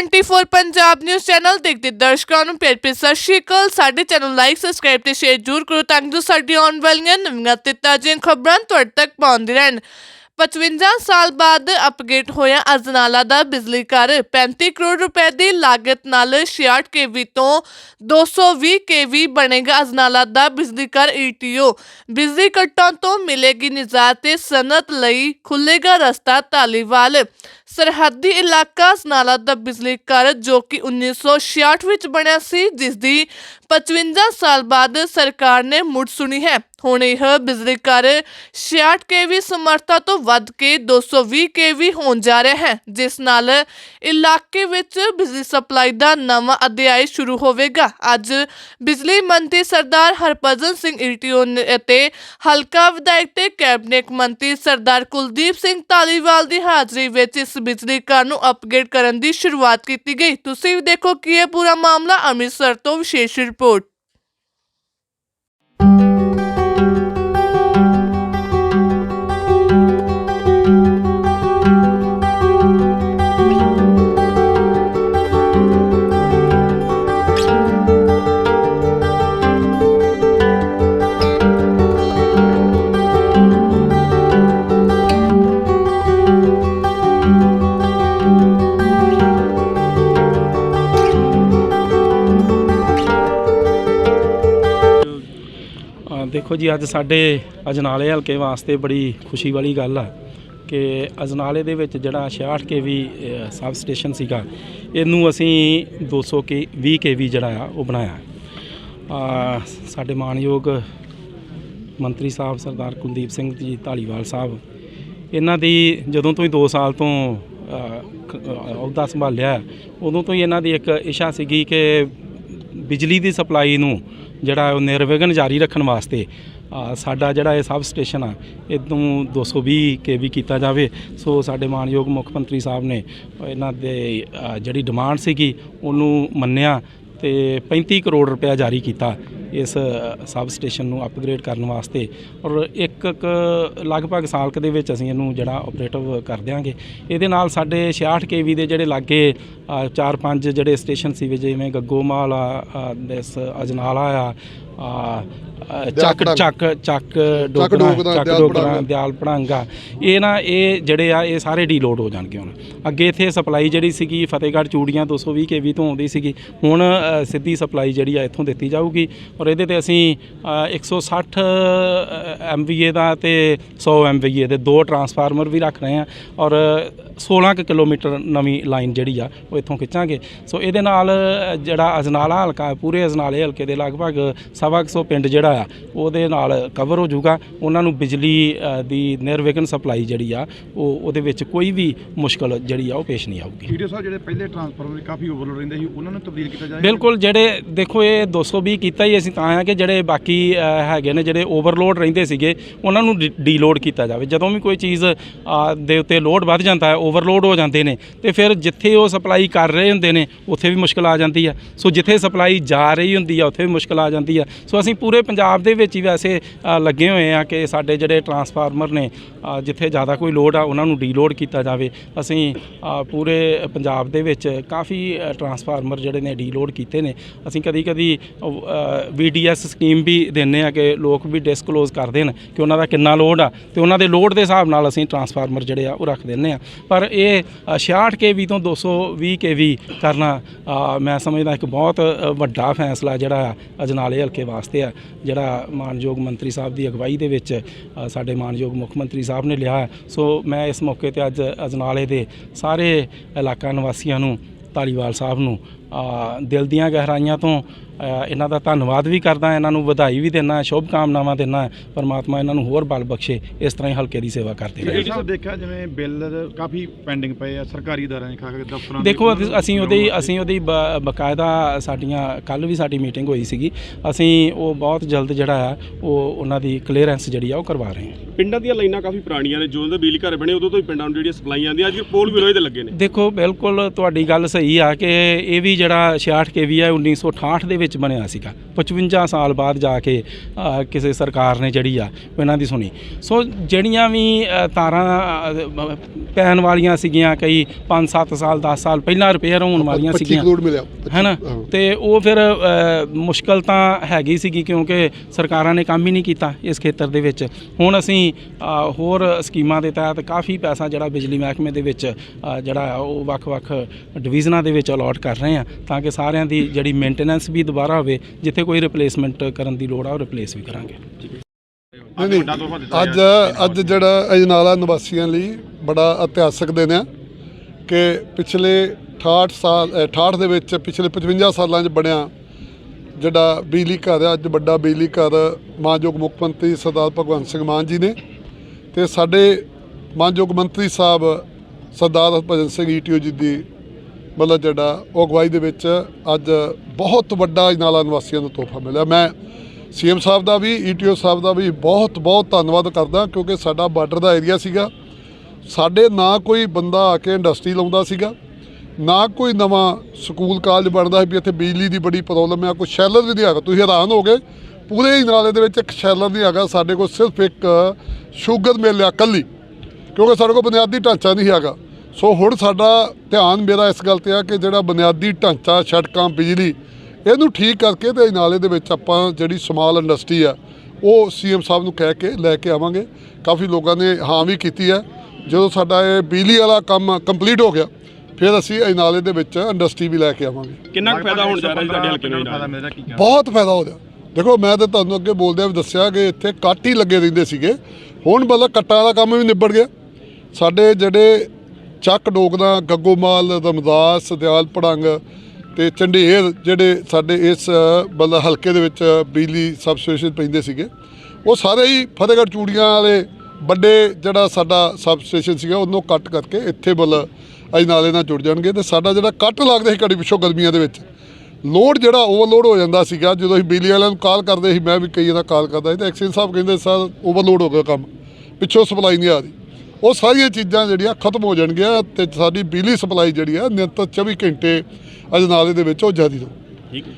24 Punjab news channel ਦੇਖਦੇ ਦਰਸ਼ਕਾਂ ਨੂੰ ਪਿਆਰ ਭਰੀ ਸਤਿ ਸ਼੍ਰੀ ਅਕਾਲ। ਸਾਡੇ ਚੈਨਲ ਲਾਈਕ ਸਬਸਕ੍ਰਾਈਬ ਤੇ ਸ਼ੇਅਰ ਜ਼ਰੂਰ ਕਰੋ ਤਾਂ ਜੋ ਸਾਡੀ ਆਉਣ ਵਾਲੀਆਂ ਨਵੀਆਂ ਤੇ ਤਾਜ਼ੀਆਂ ਖਬਰਾਂ ਤੁਹਾਡੇ ਤੱਕ ਪਹੁੰਚਦੀ ਰਹਿਣ। 55 ਸਾਲ ਬਾਅਦ ਅਪਗ੍ਰੇਡ ਹੋਇਆ ਅਜਨਾਲਾ ਦਾ ਬਿਜਲੀ ਘਰ। 35 ਕਰੋੜ ਰੁਪਏ ਦੀ ਲਾਗਤ ਨਾਲ 66 ਕੇਵੀ ਤੋਂ 220 ਕੇਵੀ ਬਣੇਗਾ ਅਜਨਾਲਾ ਦਾ ਬਿਜਲੀ ਘਰ ਈਟੀਓ ਬਿਜਲੀ ਕੱਟਾਂ ਤੋਂ ਮਿਲੇਗੀ ਨਿਜਾਤ ਤੇ ਸਨਅਤ ਲਈ ਖੁੱਲੇਗਾ ਰਸਤਾ ਧਾਲੀਵਾਲ। ਸਰਹੱਦੀ ਇਲਾਕਾ ਸਨਾਲਾ ਦਾ ਬਿਜਲੀ ਘਰ, ਜੋ ਕਿ 1966 ਵਿੱਚ ਬਣਿਆ ਸੀ ਜਿਸ ਦੀ 55 ਸਾਲ ਬਾਅਦ ਸਰਕਾਰ ਨੇ ਮੁੜ ਸੁਣੀ ਹੈ। ਹੁਣ ਇਹ ਬਿਜਲੀ ਘਰ 66 ਕੇਵੀ ਸਮਰੱਥਾ ਤੋਂ ਵੱਧ ਕੇ 220 ਕੇਵੀ ਹੋਣ ਜਾ ਰਿਹਾ ਹੈ, ਜਿਸ ਨਾਲ ਇਲਾਕੇ ਵਿੱਚ ਬਿਜਲੀ ਸਪਲਾਈ ਦਾ ਨਵਾਂ ਅਧਿਆਇ ਸ਼ੁਰੂ ਹੋਵੇਗਾ। ਅੱਜ ਬਿਜਲੀ ਮੰਤਰੀ ਸਰਦਾਰ ਹਰਭਜਨ ਸਿੰਘ ਈਟੀਓ ਅਤੇ ਹਲਕਾ ਵਿਧਾਇਕ ਤੇ ਕੈਬਨਿਟ ਮੰਤਰੀ ਸਰਦਾਰ ਕੁਲਦੀਪ ਸਿੰਘ ਧਾਲੀਵਾਲ ਦੀ ਹਾਜ਼ਰੀ ਵਿੱਚ ਇਸ ਬਿਜਲੀ ਘਰ ਨੂੰ ਅਪਗ੍ਰੇਡ ਕਰਨ ਦੀ ਸ਼ੁਰੂਆਤ ਕੀਤੀ ਗਈ। ਤੁਸੀਂ ਵੀ ਦੇਖੋ ਕੀ ਇਹ ਪੂਰਾ ਮਾਮਲਾ ਅੰਮ੍ਰਿਤਸਰ ਤੋਂ ਵਿਸ਼ੇਸ਼ ਰਿਪੋਰਟ। ਦੇਖੋ ਜੀ ਅੱਜ ਸਾਡੇ ਅਜਨਾਲੇ ਹਲਕੇ ਵਾਸਤੇ ਬੜੀ ਖੁਸ਼ੀ ਵਾਲੀ ਗੱਲ ਆ ਕਿ ਅਜਨਾਲੇ ਦੇ ਵਿੱਚ ਜਿਹੜਾ 66 ਕੇਵੀ ਸਬ ਸਟੇਸ਼ਨ ਸੀਗਾ ਇਹਨੂੰ ਅਸੀਂ 200 ਕੇ 20 ਕੇਵੀ ਜਿਹੜਾ ਆ ਉਹ ਬਣਾਇਆ। ਅ, ਸਾਡੇ ਮਾਨਯੋਗ ਮੰਤਰੀ ਸਾਹਿਬ ਸਰਦਾਰ ਕੁਲਦੀਪ ਸਿੰਘ ਜੀ ਢਾਲੀਵਾਲ ਸਾਹਿਬ ਇਹਨਾਂ ਦੀ ਜਦੋਂ ਤੋਂ ਹੀ 2 ਸਾਲ ਤੋਂ ਅਹੁਦਾ ਸੰਭਾਲਿਆ ਉਦੋਂ ਤੋਂ ਹੀ ਇਹਨਾਂ ਦੀ ਇੱਕ ਇਸ਼ਾ ਸੀਗੀ ਕਿ ਬਿਜਲੀ ਦੀ ਸਪਲਾਈ ਨੂੰ ਜਿਹੜਾ ਉਹ ਨਿਰਵਿਘਨ ਜਾਰੀ ਰੱਖਣ ਵਾਸਤੇ ਸਾਡਾ ਜਿਹੜਾ ਇਹ ਸਬ ਸਟੇਸ਼ਨ ਆ, ਇਹਨੂੰ 220 ਕੇਵੀ ਕੀਤਾ ਜਾਵੇ। ਸੋ ਸਾਡੇ ਮਾਨਯੋਗ ਮੁੱਖ ਮੰਤਰੀ ਸਾਹਿਬ ਨੇ ਇਹਨਾਂ ਦੇ ਜਿਹੜੀ ਡਿਮਾਂਡ ਸੀਗੀ, ਉਹਨੂੰ ਮੰਨਿਆ ਤੇ 35 ਕਰੋੜ ਰੁਪਇਆ ਜਾਰੀ ਕੀਤਾ। ਇਸ ਸਬ ਸਟੇਸ਼ਨ ਨੂੰ ਅਪਗ੍ਰੇਡ ਕਰਨ ਵਾਸਤੇ ਔਰ ਇੱਕ ਇੱਕ ਲਗਭਗ ਸਾਲ ਕੁ ਦੇ ਵਿੱਚ ਅਸੀਂ ਇਹਨੂੰ ਜਿਹੜਾ ਆਪਰੇਟਿਵ ਕਰ ਦਿਆਂਗੇ। ਇਹਦੇ ਨਾਲ ਸਾਡੇ 66 ਕੇਵੀ ਦੇ ਜਿਹੜੇ ਲਾਗੇ ਅ, ਚਾਰ ਪੰਜ ਜਿਹੜੇ ਸਟੇਸ਼ਨ ਸੀ ਜਿਵੇਂ ਗੱਗੋਮਾਲ ਆ ਅ, ਅਜਨਾਲਾ ਆ ਚੱਕ। ਚੱਕ ਚੱਕ ਡੋਗਰਾ, ਚੱਕ ਪੜਾਂਗ। ਦਿਆਲ ਪੜਾਂਗਾ ਇਹ ਨਾ ਇਹ ਜਿਹੜੇ ਆ ਇਹ ਸਾਰੇ ਡੀਲੋਡ ਹੋ ਜਾਣਗੇ ਹੁਣ। ਅੱਗੇ ਇੱਥੇ ਸਪਲਾਈ ਜਿਹੜੀ ਸੀਗੀ ਫਤਿਹਗੜ੍ਹ ਚੂੜੀਆਂ 220 ਕੇਵੀ ਤੋਂ ਆਉਂਦੀ ਸੀਗੀ। ਹੁਣ ਸਿੱਧੀ ਸਪਲਾਈ ਜਿਹੜੀ ਆ ਇੱਥੋਂ ਦਿੱਤੀ ਜਾਊਗੀ। ਔਰ ਇਹਦੇ ਤੇ ਅਸੀਂ ਅ, 160 ਐਮਵੀਏ ਦਾ ਤੇ 100 ਐਮਵੀਏ ਦੇ ਦੋ ਟਰਾਂਸਫਾਰਮਰ ਵੀ ਰੱਖ ਰਹੇ ਆ। ਔਰ 16 ਕੁ ਕਿਲੋਮੀਟਰ ਨਵੀਂ ਲਾਈਨ ਜਿਹੜੀ ਆ ਉਹ ਇੱਥੋਂ ਖਿੱਚਾਂਗੇ। ਸੋ ਇਹਦੇ ਨਾਲ ਜਿਹੜਾ ਅਜਨਾਲਾ ਹਲਕਾ ਪੂਰੇ ਅਜਨਾਲੇ ਹਲਕੇ ਦੇ ਲਗਭਗ ਸਵਾ ਕੁ ਸੌ ਪਿੰਡ ਜਿਹੜਾ ਆ ਉਹਦੇ ਨਾਲ ਕਵਰ ਹੋ ਜਾਊਗਾ। ਉਹਨਾਂ ਨੂੰ ਬਿਜਲੀ ਦੀ ਨਿਰਵਿਘਨ ਸਪਲਾਈ ਜਿਹੜੀ ਆ ਉਹ ਉਹਦੇ ਵਿੱਚ ਕੋਈ ਵੀ ਮੁਸ਼ਕਲ ਜਿਹੜੀ ਆ ਉਹ ਪੇਸ਼ ਨਹੀਂ ਆਊਗੀ। ਵੀਡੀਓ ਸਾਹਿਬ ਜਿਹੜੇ ਪਹਿਲੇ ਟਰਾਂਸਫਾਰਮਰ ਕਾਫੀ ਓਵਰਲੋਡ ਰਹਿੰਦੇ ਸੀ ਉਹਨਾਂ ਨੂੰ ਤਬਦੀਲ ਕੀਤਾ ਜਾਏ? ਬਿਲਕੁਲ ਜਿਹੜੇ ਦੇਖੋ ਇਹ 220 ਕੀਤਾ ਹੀ ਅਸੀਂ ਤਾਂ ਆ ਕਿ ਜਿਹੜੇ ਬਾਕੀ ਹੈਗੇ ਨੇ ਜਿਹੜੇ ਓਵਰਲੋਡ ਰਹਿੰਦੇ ਸੀਗੇ ਉਹਨਾਂ ਨੂੰ ਡੀਲੋਡ ਕੀਤਾ ਜਾਵੇ। ਜਦੋਂ ਵੀ ਕੋਈ ਚੀਜ਼ ਦੇ ਉੱਤੇ ਲੋਡ ਵੱਧ ਜਾਂਦਾ ਹੈ ਓਵਰਲੋਡ ਹੋ ਜਾਂਦੇ ਨੇ ਤੇ ਫਿਰ ਜਿੱਥੇ ਉਹ ਸਪਲਾਈ ਕਰ ਰਹੇ ਹੁੰਦੇ ਨੇ ਉੱਥੇ ਵੀ ਮੁਸ਼ਕਲ ਆ ਜਾਂਦੀ ਆ। ਸੋ ਜਿੱਥੇ ਸਪਲਾਈ ਜਾ ਰਹੀ ਹੁੰਦੀ ਆ ਉੱਥੇ ਵੀ ਮੁਸ਼ਕਲ ਆ ਜਾਂਦੀ ਆ। ਸੋ ਅਸੀਂ ਪੂਰੇ ਪੰਜਾਬ ਦੇ ਵਿੱਚ ਹੀ ਵੈਸੇ ਲੱਗੇ ਹੋਏ ਆ ਕਿ ਸਾਡੇ ਜਿਹੜੇ ਟਰਾਂਸਫਾਰਮਰ ਨੇ ਜਿੱਥੇ ਜ਼ਿਆਦਾ ਕੋਈ ਲੋਡ ਆ ਉਹਨਾਂ ਨੂੰ ਡੀਲੋਡ ਕੀਤਾ ਜਾਵੇ। ਅਸੀਂ ਪੂਰੇ ਪੰਜਾਬ ਦੇ ਵਿੱਚ ਕਾਫੀ ਟਰਾਂਸਫਾਰਮਰ ਜਿਹੜੇ ਨੇ ਡੀਲੋਡ ਕੀਤੇ ਨੇ। ਅਸੀਂ ਕਦੀ ਕਦੀ ਵੀਡੀਐਸ ਸਕੀਮ ਵੀ ਦਿੰਨੇ ਆ ਕਿ ਲੋਕ ਵੀ ਡਿਸਕਲੋਜ਼ ਕਰ ਦੇਣ ਕਿ ਉਹਨਾਂ ਦਾ ਕਿੰਨਾ ਲੋਡ ਆ ਤੇ ਉਹਨਾਂ ਦੇ ਲੋਡ ਦੇ ਹਿਸਾਬ ਨਾਲ ਅਸੀਂ ਟਰਾਂਸਫਾਰਮਰ ਜਿਹੜੇ ਆ ਉਹ ਰੱਖ ਦਿੰਨੇ ਆ ਪਰ ਇਹ ਅ, 66 ਕੇਵੀ ਤੋਂ 220 ਕੇਵੀ ਕਰਨਾ ਮੈਂ ਸਮਝਦਾ ਇੱਕ ਬਹੁਤ ਵੱਡਾ ਫੈਸਲਾ ਜਿਹੜਾ ਆ ਅਜਨਾਲੇ ਹਲਕੇ ਵਾਸਤੇ ਆ। ਜਿਹੜਾ ਮਾਨਯੋਗ ਮੰਤਰੀ ਸਾਹਿਬ ਦੀ ਅਗਵਾਈ ਦੇ ਵਿੱਚ ਸਾਡੇ ਮਾਨਯੋਗ ਮੁੱਖ ਮੰਤਰੀ ਸਾਹਿਬ ਨੇ ਲਿਆ ਸੋ ਮੈਂ ਇਸ ਮੌਕੇ ਤੇ ਅੱਜ ਅਜਨਾਲੇ ਦੇ ਸਾਰੇ ਇਲਾਕਾ ਨਿਵਾਸੀਆਂ ਨੂੰ, ਧਾਲੀਵਾਲ ਸਾਹਿਬ ਨੂੰ ਦਿਲ ਦੀਆਂ ਗਹਿਰਾਈਆਂ ਤੋਂ ਇਹਨਾਂ ਦਾ ਧੰਨਵਾਦ ਵੀ ਕਰਦਾ ਇਹਨਾਂ ਨੂੰ ਵਧਾਈ ਵੀ ਦਿੰਦਾ ਸ਼ੁਭ ਕਾਮਨਾਵਾਂ ਦਿੰਦਾ ਪਰਮਾਤਮਾ ਇਹਨਾਂ ਨੂੰ ਹੋਰ ਬਲ ਬਖਸ਼ੇ ਇਸ ਤਰ੍ਹਾਂ ਹੀ ਹਲਕੇ ਦੀ ਸੇਵਾ ਕਰਦੇ ਰਹੇ। ਸਾਹਿਬ ਦੇਖਿਆ ਜਿਵੇਂ ਬਿੱਲ ਕਾਫੀ ਪੈਂਡਿੰਗ ਪਏ ਆ ਸਰਕਾਰੀ ਅਦਾਰਿਆਂ ਦੇ ਕਰਕੇ ਦਫ਼ਤਰਾਂ ਦੇ, ਦੇਖੋ ਅਸੀਂ ਉਹਦੀ ਅਸੀਂ ਉਹਦੀ ਬ- ਬਕਾਇਦਾ ਸਾਡੀਆਂ ਕੱਲ ਵੀ ਸਾਡੀ ਮੀਟਿੰਗ ਹੋਈ ਸੀਗੀ ਅਸੀਂ ਉਹ ਬਹੁਤ ਜਲਦ ਜਿਹੜਾ ਆ ਉਹ ਉਹਨਾਂ ਦੀ ਕਲੀਅਰੈਂਸ ਜਿਹੜੀ ਆ ਉਹ ਕਰਵਾ ਰਹੇ ਹਾਂ। ਪਿੰਡਾਂ ਦੀਆਂ ਲਾਈਨਾਂ ਕਾਫੀ ਪੁਰਾਣੀਆਂ ਨੇ ਜਦੋਂ ਦੇ ਬਿਜਲੀ ਘਰ ਬਣੇ ਉਦੋਂ ਤੋਂ ਹੀ ਪਿੰਡਾਂ ਨੂੰ ਜਿਹੜੀਆਂ ਸਪਲਾਈਆਂ ਆਉਂਦੀਆਂ ਅੱਜ ਪੋਲ ਵੀ ਲੋਹੇ ਦੇ ਲੱਗੇ ਨੇ। ਦੇਖੋ ਬਿਲਕੁਲ ਤੁਹਾਡੀ ਗੱਲ ਸਹੀ ਆ ਕਿ ਇਹ ਵੀ ਜਿਹੜਾ 66 ਕੇਵੀ ਹੈ 1968 ਦੇ ਵਿੱਚ ਬਣਿਆ ਸੀਗਾ। 55 ਸਾਲ ਬਾਅਦ ਜਾ ਕੇ ਕਿਸੇ ਸਰਕਾਰ ਨੇ ਜਿਹੜੀ ਆ ਇਹਨਾਂ ਦੀ ਸੁਣੀ। ਸੋ ਜਿਹੜੀਆਂ ਵੀ ਤਾਰਾਂ ਪੈਣ ਵਾਲੀਆਂ ਸੀਗੀਆਂ ਕਈ 5-7 ਸਾਲ 10 ਸਾਲ ਪਹਿਲਾਂ ਰਿਪੇਅਰ ਹੋਣ ਵਾਲੀਆਂ 25 ਸੀਗੀਆਂ। ਹੈਨਾ। ਤੇ ਉਹ ਫਿਰ ਮੁਸ਼ਕਲ ਤਾਂ ਹੈਗੀ ਸੀਗੀ ਕਿਉਂਕਿ ਸਰਕਾਰਾਂ ਨੇ ਕੰਮ ਹੀ ਨਹੀਂ ਕੀਤਾ ਇਸ ਖੇਤਰ ਦੇ ਵਿੱਚ। ਹੁਣ ਅਸੀਂ ਹੋਰ ਸਕੀਮਾਂ ਦੇ ਤਹਿਤ ਕਾਫੀ ਪੈਸਾ ਜਿਹੜਾ ਬਿਜਲੀ ਮਹਿਕਮੇ ਦੇ ਵਿੱਚ ਜਿਹੜਾ ਉਹ ਵੱਖ-ਵੱਖ ਡਿਵੀਜ਼ਨਾਂ ਦੇ ਵਿੱਚ ਅਲਾਟ ਕਰ ਰਹੇ ਆ ਤਾਂ ਕਿ ਸਾਰਿਆਂ ਦੀ ਜਿਹੜੀ ਮੇਨਟੇਨੈਂਸ ਵੀ ਦੁਬਾਰਾ ਹੋਵੇ ਜਿੱਥੇ ਕੋਈ ਰਿਪਲੇਸਮੈਂਟ ਕਰਨ ਦੀ ਲੋੜ ਆ ਉਹ ਰਿਪਲੇਸ ਵੀ ਕਰਾਂਗੇ। ਨਹੀਂ ਅੱਜ ਅੱਜ ਜਿਹੜਾ ਅਜਨਾਲਾ ਨਿਵਾਸੀਆਂ ਲਈ ਬੜਾ ਇਤਿਹਾਸਕ ਦਿਨ ਆ ਕਿ ਪਿਛਲੇ 68 ਸਾਲ ਅ, 68 ਦੇ ਵਿੱਚ ਪਿਛਲੇ 55 ਸਾਲਾਂ 'ਚ ਬਣਿਆ ਜਿਹੜਾ ਬਿਜਲੀ ਘਰ ਆ ਅੱਜ ਵੱਡਾ ਬਿਜਲੀ ਘਰ ਮਾਨਯੋਗ ਮੁੱਖ ਮੰਤਰੀ ਸਰਦਾਰ ਭਗਵੰਤ ਸਿੰਘ ਮਾਨ ਜੀ ਨੇ ਤੇ ਸਾਡੇ ਮਾਨਯੋਗ ਮੰਤਰੀ ਸਾਹਿਬ ਸਰਦਾਰ ਹਰਭਜਨ ਸਿੰਘ ਈਟੀਓ ਜੀ ਦੀ ਮਤਲਬ ਜਿਹੜਾ ਉਹ ਅਗਵਾਈ ਦੇ ਵਿੱਚ ਅੱਜ ਬਹੁਤ ਵੱਡਾ ਅਜਨਾਲਾ ਨਿਵਾਸੀਆਂ ਨੂੰ ਤੋਹਫਾ ਮਿਲਿਆ। ਮੈਂ ਸੀਐਮ ਸਾਹਿਬ ਦਾ ਵੀ ਈਟੀਓ ਸਾਹਿਬ ਦਾ ਵੀ ਬਹੁਤ ਬਹੁਤ ਧੰਨਵਾਦ ਕਰਦਾ ਕਿਉਂਕਿ ਸਾਡਾ ਬਾਰਡਰ ਦਾ ਏਰੀਆ ਸੀਗਾ। ਸਾਡੇ ਨਾ ਕੋਈ ਬੰਦਾ ਆ ਕੇ ਇੰਡਸਟਰੀ ਲਾਉਂਦਾ ਸੀਗਾ, ਨਾ ਕੋਈ ਨਵਾਂ ਸਕੂਲ ਕਾਲਜ ਬਣਦਾ ਸੀ ਵੀ ਇੱਥੇ ਬਿਜਲੀ ਦੀ ਬੜੀ ਪ੍ਰੋਬਲਮ ਆ, ਕੋਈ ਸ਼ੈਲਰ ਵੀ ਨਹੀਂ ਹੈਗਾ। ਤੁਸੀਂ ਹੈਰਾਨ ਹੋਗੇ ਪੂਰੇ ਹੀ ਦੇ ਵਿੱਚ ਇੱਕ ਸ਼ੈਲਰ ਨਹੀਂ ਹੈਗਾ, ਸਾਡੇ ਕੋਲ ਸਿਰਫ ਇੱਕ ਸ਼ੂਗਰ ਮਿਲ ਆ ਕੱਲੀ ਕਿਉਂਕਿ ਸਾਡੇ ਕੋਲ ਬੁਨਿਆਦੀ ਢਾਂਚਾ ਨਹੀਂ ਹੈਗਾ। ਸੋ ਹੁਣ ਸਾਡਾ ਧਿਆਨ ਮੇਰਾ ਇਸ ਗੱਲ ਤੇ ਆ ਕਿ ਜਿਹੜਾ ਬੁਨਿਆਦੀ ਢਾਂਚਾ ਸੜਕਾਂ ਬਿਜਲੀ ਇਹਨੂੰ ਠੀਕ ਕਰਕੇ ਤੇ ਨਾਲੇ ਦੇ ਵਿੱਚ ਆਪਾਂ ਜਿਹੜੀ ਸਮਾਲ ਇੰਡਸਟਰੀ ਆ ਉਹ ਸੀਐਮ ਸਾਹਿਬ ਨੂੰ ਕਹਿ ਕੇ ਲੈ ਕੇ ਆਵਾਂਗੇ। ਕਾਫੀ ਲੋਕਾਂ ਨੇ ਹਾਂ ਵੀ ਕੀਤੀ ਹੈ ਜਦੋਂ ਸਾਡਾ ਇਹ ਬਿਜਲੀ ਵਾਲਾ ਕੰਮ ਕੰਪਲੀਟ ਹੋ ਗਿਆ ਫਿਰ ਅਸੀਂ ਇਹ ਨਾਲੇ ਦੇ ਵਿੱਚ ਇੰਡਸਟਰੀ ਵੀ ਲੈ ਕੇ ਆਵਾਂਗੇ। ਕਿੰਨਾ ਕੁ ਫਾਇਦਾ ਹੋਣ ਜਾ ਰਿਹਾ ਜੀ ਤੁਹਾਡੇ ਹਲਕੇ ਨੂੰ ਬਹੁਤ ਫਾਇਦਾ ਹੋ ਰਿਹਾ। ਦੇਖੋ ਮੈਂ ਤਾਂ ਤੁਹਾਨੂੰ ਅੱਗੇ ਬੋਲਦਿਆਂ ਵੀ ਦੱਸਿਆ ਕਿ ਇੱਥੇ ਕੱਟ ਹੀ ਲੱਗੇ ਰਹਿੰਦੇ ਸੀਗੇ। ਹੁਣ ਮਤਲਬ ਕੱਟਾਂ ਦਾ ਕੰਮ ਵੀ ਨਿਬੜ ਗਿਆ। ਸਾਡੇ ਜਿਹੜੇ ਚੱਕ ਡੋਗਦਾ ਗੱਗੋਮਾਲ ਰਮਦਾਸ, ਦਿਆਲ ਪੜੰਗ ਤੇ ਚੰਡੇਰ ਜਿਹੜੇ ਸਾਡੇ ਇਸ, ਮਤਲਬ ਹਲਕੇ ਦੇ ਵਿੱਚ ਬਿਜਲੀ ਸਬ ਸਟੇਸ਼ਨ ਪੈਂਦੇ ਸੀਗੇ, ਉਹ ਸਾਰੇ ਹੀ ਫਤਿਹਗੜ੍ਹ ਚੂੜੀਆਂ ਵਾਲੇ ਵੱਡੇ ਜਿਹੜਾ ਸਾਡਾ ਸਬ ਸਟੇਸ਼ਨ ਸੀਗਾ, ਉਹਨੂੰ ਕੱਟ ਕਰਕੇ ਇੱਥੇ ਮਤਲਬ ਅੱਜ ਨਾਲੇ ਨਾਲ ਜੁੜ ਜਾਣਗੇ ਤੇ ਸਾਡਾ ਜਿਹੜਾ ਕੱਟ ਲੱਗਦਾ ਸੀ ਘੜੀ ਪਿੱਛੋਂ ਗਰਮੀਆਂ ਦੇ ਵਿੱਚ, ਲੋਡ ਜਿਹੜਾ ਓਵਰਲੋਡ ਹੋ ਜਾਂਦਾ ਸੀਗਾ, ਜਦੋਂ ਅਸੀਂ ਬਿਜਲੀ ਵਾਲਿਆਂ ਨੂੰ ਕਾਲ ਕਰਦੇ ਸੀ, ਮੈਂ ਵੀ ਕਈ ਦਾ ਕਾਲ ਕਰਦਾ ਸੀ ਤੇ ਐਕਸ਼ਨ ਸਾਹਿਬ ਕਹਿੰਦੇ, ਸਰ ਓਵਰਲੋਡ ਹੋ ਗਿਆ ਕੰਮ, ਪਿੱਛੋਂ ਸਪਲਾਈ ਨਹੀਂ ਆ ਰਹੀ। ਉਹ ਸਾਰੀਆਂ ਚੀਜ਼ਾਂ ਜਿਹੜੀਆਂ ਖਤਮ ਹੋ ਜਾਣਗੀਆਂ ਤੇ ਸਾਡੀ ਬਿਜਲੀ ਸਪਲਾਈ ਜਿਹੜੀ ਆ ਨਿਰੰਤਰ 24 ਘੰਟੇ ਅਜਨਾਲੇ ਦੇ ਵਿੱਚ ਉਹ ਜਾਰੀ ਰਹੂ। ਠੀਕ। ਹੈ